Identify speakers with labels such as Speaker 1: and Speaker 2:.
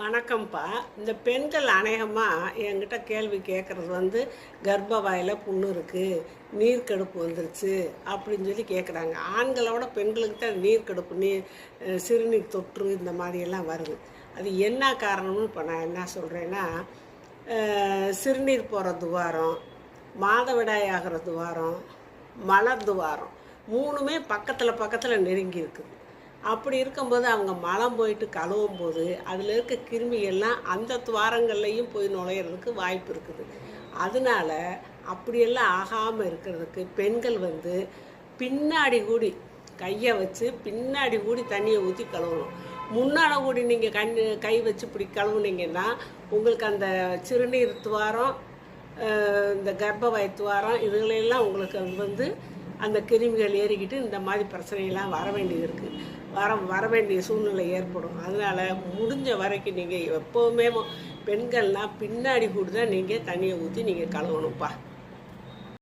Speaker 1: வணக்கம்ப்பா. இந்த பெண்கள் அநேகமாக என்கிட்ட கேள்வி கேட்குறது வந்து கர்ப்பவாயில் புண்ணு இருக்குது நீர்க்கடுப்பு வந்துருச்சு அப்படின்னு சொல்லி கேட்குறாங்க ஆண்களோட பெண்களுக்கு தான் நீர்க்கடுப்பு நீர் சிறுநீர் தொற்று இந்த மாதிரியெல்லாம் வருது. அது என்ன காரணம்னு இப்போ நான் என்ன சொல்கிறேன்னா சிறுநீர் போகிற துவாரம் மாதவிடாய் ஆகிற துவாரம் மலர் துவாரம் மூணுமே பக்கத்தில் பக்கத்தில் நெருங்கி இருக்குது. அப்படி இருக்கும்போது அவங்க மலம் போயிட்டு கழுவும் போது அதில் இருக்க கிருமிகள்லாம் அந்த துவாரங்கள்லையும் போய் நுழையிறதுக்கு வாய்ப்பு இருக்குது. அதனால அப்படியெல்லாம் ஆகாமல் இருக்கிறதுக்கு பெண்கள் வந்து பின்னாடி கூடி கையை வச்சு பின்னாடி கூடி தண்ணியை ஊற்றி கழுவணும். முன்னால் கூடி நீங்கள் கண் கை வச்சு இப்படி கழுவுனீங்கன்னா உங்களுக்கு அந்த சிறுநீர் துவாரம் இந்த கர்ப்பவாய் துவாரம் இதுகளெல்லாம் உங்களுக்கு வந்து அந்த கிருமிகள் ஏறிக்கிட்டு இந்த மாதிரி பிரச்சனையெல்லாம் வர வேண்டியது இருக்குது வர வர வேண்டிய சூழ்நிலை ஏற்படும். அதனால் முடிஞ்ச வரைக்கும் நீங்கள் எப்போவுமே பெண்கள்லாம் பின்னாடி கூட தான் நீங்கள் தண்ணியை ஊற்றி நீங்கள் கழுவணும்ப்பா.